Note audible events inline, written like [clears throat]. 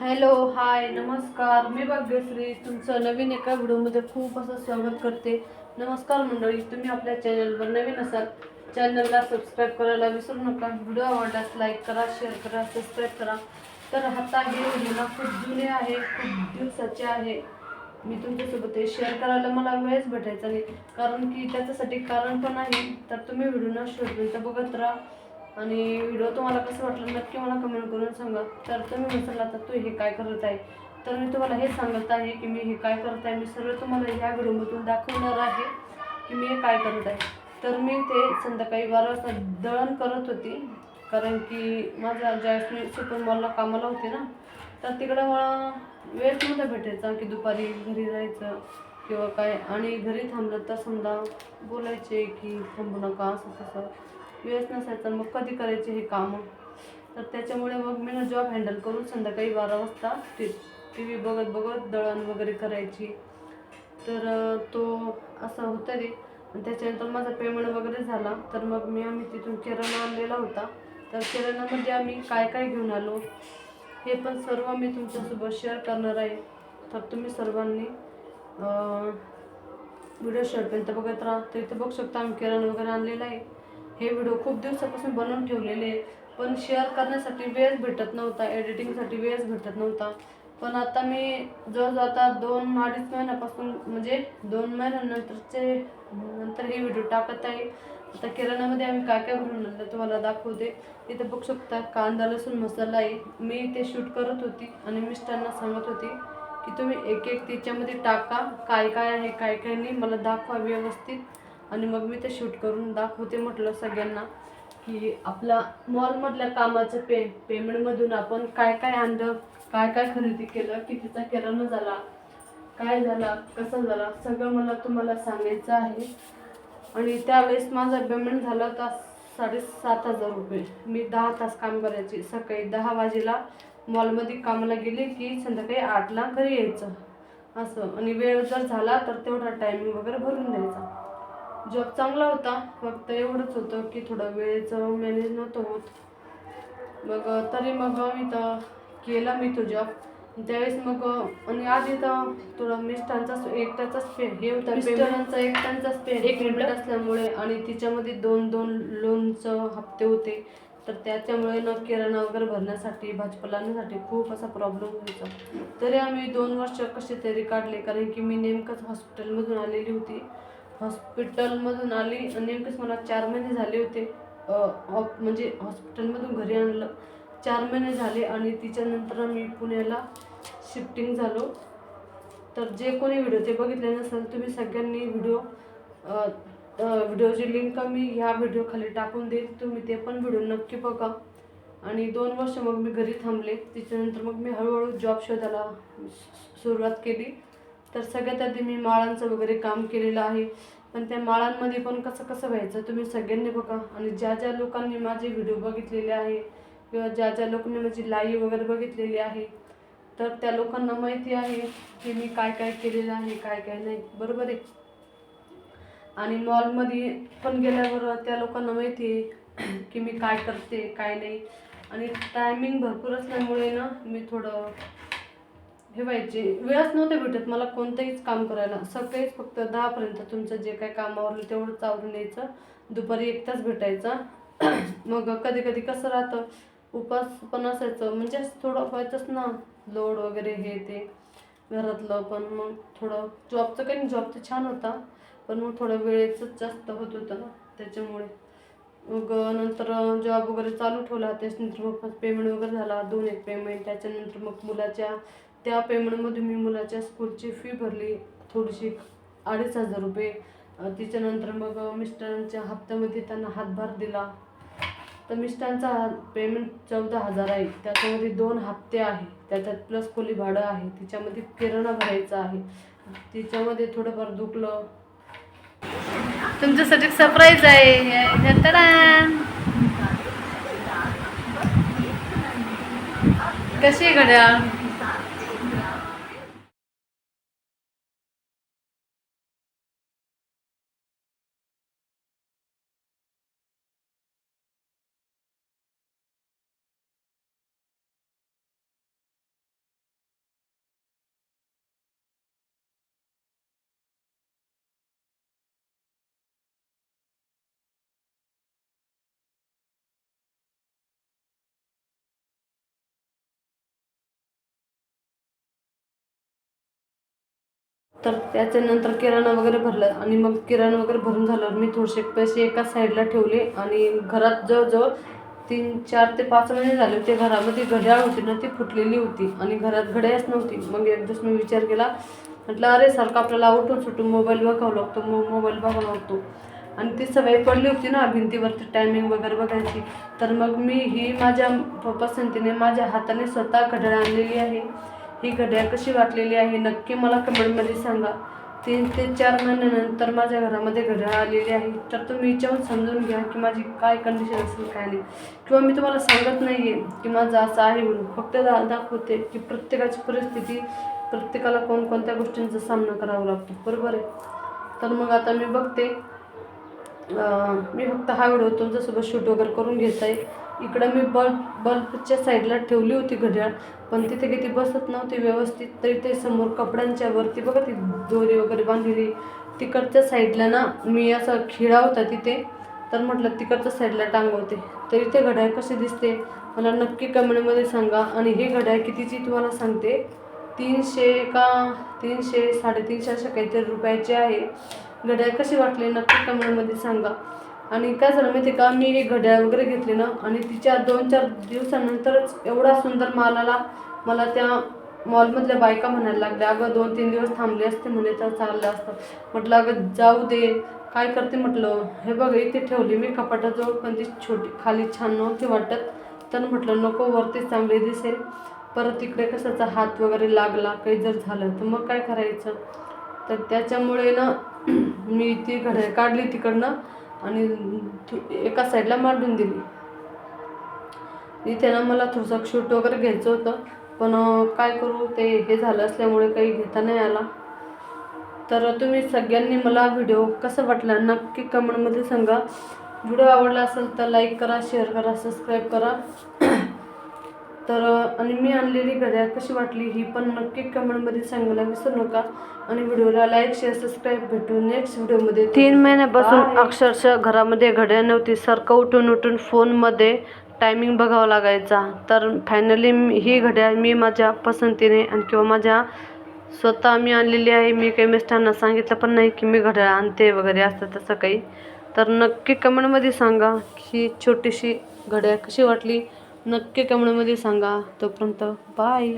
Hello hi नमस्कार. मी भाग्यश्री तुमचं नवीन एका व्हिडिओमध्ये खूप असं स्वागत करते. नमस्कार मंडळी तुम्ही आपल्या चॅनलवर नवीन असाल चॅनलला सबस्क्राईब करायला विसरू नका. व्हिडिओ आवडल्यास लाईक करा शेअर करा सबस्क्राईब करा. तर आता हे व्हिडिओला खूप जुने आहे खूप दिवसाचे आहे. मी तुमच्यासोबत हे शेअर करायला मला वेळच भेटायचा नाही. कारण की त्याच्यासाठी कारण पण आहे. तर तुम्ही व्हिडिओ ना तर बघत राहा. आणि व्हिडिओ तुम्हाला कसं वाटलं नक्की मला कमेंट करून सांगा. तर तुम्ही म्हणाल आता तू हे काय करत आहे? तर मी तुम्हाला हे सांगत आहे की मी हे काय करत आहे? मी सर्व तुम्हाला ह्या व्हिडिओमधून दाखवणार आहे की मी हे काय करत आहे. तर मी ते संध्याकाळी बारा वाजता दळण करत होती. कारण की माझ्या ज्यावेळेस मी सुपर मॉलला कामाला होते ना तर तिकडं मला वेळ नव्हता भेटायचा की दुपारी घरी राहायचं किंवा काय. आणि घरी थांबलं तर समजा बोलायचे की थांबू नका असं तसं. वेळच नसायचा मग कधी करायचे हे कामं? तर त्याच्यामुळे मग मी ना जॉब हँडल करून संध्याकाळी बारा वाजता टी टी व्ही बघत बघत दळण वगैरे करायची. तर तो असं होतं रे आणि त्याच्यानंतर माझा पेमेंट वगैरे झाला. तर मग मी आम्ही तिथून किराणा आणलेला होता. तर किराणामध्ये आम्ही काय काय घेऊन आलो हे पण सर्व मी तुमच्यासोबत शेअर करणार आहे. तर तुम्ही सर्वांनी व्हिडिओ शेअरपर्यंत बघत राहा. तर इथे बघू शकता आम्ही किराणा वगैरे आणलेला आहे. हे व्हिडिओ खूप दिवसापासून बनवून ठेवलेले आहे पण शेअर करण्यासाठी वेळच भेटत नव्हता एडिटिंगसाठी वेळच भेटत नव्हता. पण आता मी जवळजवळ आता दोन अडीच महिन्यापासून म्हणजे दोन महिन्यानंतरचे नंतर हे व्हिडिओ टाकत आहे. आता किराणामध्ये आम्ही काय काय भरून आणलं तुम्हाला दाखवते. इथे बघू शकता कांदा लसूण मसाला आहे. मी ते शूट करत होती आणि मिस्टरांना सांगत होती की तुम्ही एक एक तिच्यामध्ये टाका काय काय आहे काय काय नाही मला दाखवा व्यवस्थित. आणि मग मी ते शूट करून दाखवते म्हटलं सगळ्यांना की आपला मॉलमधल्या कामाचं पे पेमेंटमधून आपण काय काय आणलं काय काय खरेदी केलं कितीचा किराणा झाला काय झाला कसा झाला सगळं मला तुम्हाला सांगायचं आहे. आणि त्यावेळेस माझा पेमेंट झाला तर साडेसात हजार रुपये. मी दहा तास काम करायचे. सकाळी दहा वाजेला मॉलमध्ये कामाला गेले की संध्याकाळी आठला घरी यायचं. असं. आणि वेळ जर झाला तर तेवढा टायमिंग वगैरे भरून द्यायचा. जॉब चांगला होता. फक्त एवढंच होतं की थोडं वेळेचं मॅनेज नव्हतं होत. मग तरी मग मी तर केला मी तो जॉब त्यावेळेस मग आणि आधी तर थोडं मिस्टरांचाच एकट्याचाच पे हे होता मिस्टरांचा एकट्यांचाच पे एक लिमिट असल्यामुळे आणि तिच्यामध्ये दोन दोन लोनचं हप्ते होते. तर त्याच्यामुळे ना किराणा वगैरे भरण्यासाठी भाजीपाला आणण्यासाठी खूप असा प्रॉब्लेम व्हायचा. तरी आम्ही दोन वर्ष कसे तरी काढले कारण की मी नेमकंच हॉस्पिटलमधून आलेली होती. हॉस्पिटलमधून आली आणि नेमकेच मला चार महिने झाले होते. अ, ऑप- म्हणजे हॉस्पिटलमधून घरी आणलं. चार महिने झाले आणि तिच्यानंतर मी पुण्याला शिफ्टिंग झालो. तर जे कोणी व्हिडिओ ते बघितले नसेल तुम्ही सगळ्यांनी व्हिडिओ व्हिडिओची लिंक मी ह्या व्हिडिओ खाली टाकून देईल. तुम्ही ते पण व्हिडिओ नक्की बघा. आणि दोन वर्ष मग मी घरी थांबले. तिच्यानंतर मग मी हळूहळू जॉब शोधायला सु- सुरुवात केली. तर सगळ्यात आधी मी माळांचं वगैरे काम केलेलं आहे. पण त्या माळांमध्ये पण कसं कसं व्हायचं तुम्ही सगळ्यांनी बघा. आणि ज्या ज्या लोकांनी माझे व्हिडिओ बघितलेले आहे किंवा ज्या ज्या लोकांनी माझी लाईव्ह वगैरे बघितलेली आहे तर त्या लोकांना माहिती आहे की मी काय काय केलेलं आहे काय काय नाही. बरोबर आहे? आणि मॉलमध्ये पण गेल्यावर त्या लोकांना माहिती आहे की मी काय करते काय नाही. आणि टायमिंग भरपूर असल्यामुळे ना मी थोडं हे व्हायचे वेळच नव्हते भेटत मला कोणतंहीच काम करायला. सकाळीच फक्त दहापर्यंत तुमचं जे काही काम आवरलं तेवढंच आवरून यायचं. दुपारी एक तास भेटायचा. [clears throat] मग कधी कधी कसं राहतं उपास पण असायचं. म्हणजे असं थोडं व्हायचंच ना लोड वगैरे हे ते घरातलं पण. मग थोडं जॉबचं काही नाही जॉब तर छान होता. पण मग थोडं वेळेचंच जास्त होत होतं ना त्याच्यामुळे. मग नंतर जॉब वगैरे चालू ठेवला. त्याच्यानंतर मग पेमेंट वगैरे झाला. दोन एक पेमेंट त्याच्यानंतर मग मुलाच्या त्या पेमेंटमध्ये मी मुलाच्या स्कूलची फी भरली. थोडीशी अडीच हजार रुपये. तिच्यानंतर मग मिस्टरांच्या हप्त्यामध्ये त्यांना हातभार दिला. तर मिस्टरांचा पेमेंट चौदा हजार आहे. त्याच्यामध्ये दोन हप्ते आहे. त्याच्यात प्लस खोली भाडं आहे. तिच्यामध्ये किराणा भरायचा आहे. तिच्यामध्ये थोडंफार दुखलं. तुमच्यासाठी सरप्राईज आहे. कशी आहे घड्याळ तर त्याच्यानंतर किराणा वगैरे भरला आणि मग किराणा वगैरे भरून झाल्यावर मी थोडेसे पैसे एका साईडला ठेवले आणि घरात जवळजवळ तीन चार ते पाच महिने झाले होते. घरामध्ये घड्याळ होती ना ती फुटलेली होती आणि घरात घड्याळच नव्हती. मग एक दिवस मी विचार केला. म्हटलं अरे सारखं आपल्याला उठून सुटून मोबाईल बघावं लागतो मग मोबाईल बघावा लागतो. आणि ती सवय पडली होती ना भिंतीवरती टायमिंग वगैरे बघायची. तर मग मी ही माझ्या प- पसंतीने माझ्या हाताने स्वतः घड्याळ आणलेली आहे. ही घड्याळ कशी वाटलेली आहे नक्की मला कमेंटमध्ये सांगा. तीन ते चार महिन्यानंतर माझ्या घरामध्ये घड्याळ आलेली आहे. तर तुम्ही विचारून समजून घ्या की माझी काय कंडिशन असेल काय नाही. किंवा मी तुम्हाला सांगत नाही आहे की माझं असं आहे म्हणून. फक्त दा दाखवते की प्रत्येकाची परिस्थिती प्रत्येकाला कोणकोणत्या गोष्टींचा सामना करावा लागतो. बरोबर आहे? तर मग आता मी बघते. मी फक्त हा व्हिडिओ तुमच्यासोबत शूट वगैरे करून घेत आहे. इकडं मी बल्ब बल्बच्या साईडला ठेवली होती घड्याळ पण तिथे किती बसत नव्हती व्यवस्थित तरी ते समोर कपड्यांच्या वरती बघा ती दोरी वगैरे बांधलेली. तिकडच्या साईडला ना मी असा खिळा होता तिथे तर म्हटलं तिकडच्या साईडला टांगवते. तरी ते घड्याळ कसे दिसते? मला नक्की कमेंटमध्ये सांगा. आणि हे घड्याळ कितीची तुम्हाला सांगते? तीनशे का तीनशे साडेतीनशे अशा काहीतरी रुपयाचे आहे. घड्याळ कसे वाटले? नक्की कमेंटमध्ये सांगा. आणि काय झालं माहिती का? मी हे घड्याळ वगैरे घेतले ना आणि तिच्या दोन चार दिवसानंतरच एवढा सुंदर माल आला. मला त्या मॉलमधल्या बायका म्हणायला लागल्या अगं दोन तीन दिवस थांबले असते म्हणे तर चाललं असतं. म्हटलं अगं जाऊ दे काय करते? म्हटलं हे बघ इथे ठेवली मी कपाटाजवळ पण ती छोटी खाली छान नव्हती वाटत. तर म्हटलं नको वरती चांगली दिसेल. परत तिकडे कशाचा हात वगैरे लागला काही जर झालं तर मग काय करायचं? तर त्याच्यामुळे ना [clears throat] मी ती घड्याळ काढली तिकडनं. आणि एका साईडला मांडून दिली. इथे ना मला थोडंसं शूट वगैरे घ्यायचं होतं. पण काय करू ते हे झालं असल्यामुळे काही घेता नाही आला. तर तुम्ही सगळ्यांनी मला व्हिडिओ कसा वाटला नक्की कमेंटमध्ये सांगा. व्हिडिओ आवडला असेल तर लाईक करा शेअर करा सबस्क्राईब करा. तर आणि मी आणलेली घड्याळ कशी वाटली ही पण नक्की कमेंटमध्ये सांगायला विसरू नका. आणि व्हिडिओला लाईक शेअर सबस्क्राईब भेटू नेक्स्ट व्हिडिओमध्ये तीन महिन्यापासून अक्षरशः घरामध्ये घड्याळ नव्हती. सारखं उठून उठून फोनमध्ये टायमिंग बघावा लागायचा. तर फायनली ही घड्याळ मी माझ्या पसंतीने आणि किंवा माझ्या स्वतः मी आणलेली आहे. मी काही मिस्टरांना सांगितलं पण नाही की मी घड्याळ आणते वगैरे असतं तसं काही. तर नक्की कमेंटमध्ये सांगा ही छोटीशी घड्याळ कशी वाटली. नक्की कमेंटमध्ये सांगा. तोपर्यंत बाय.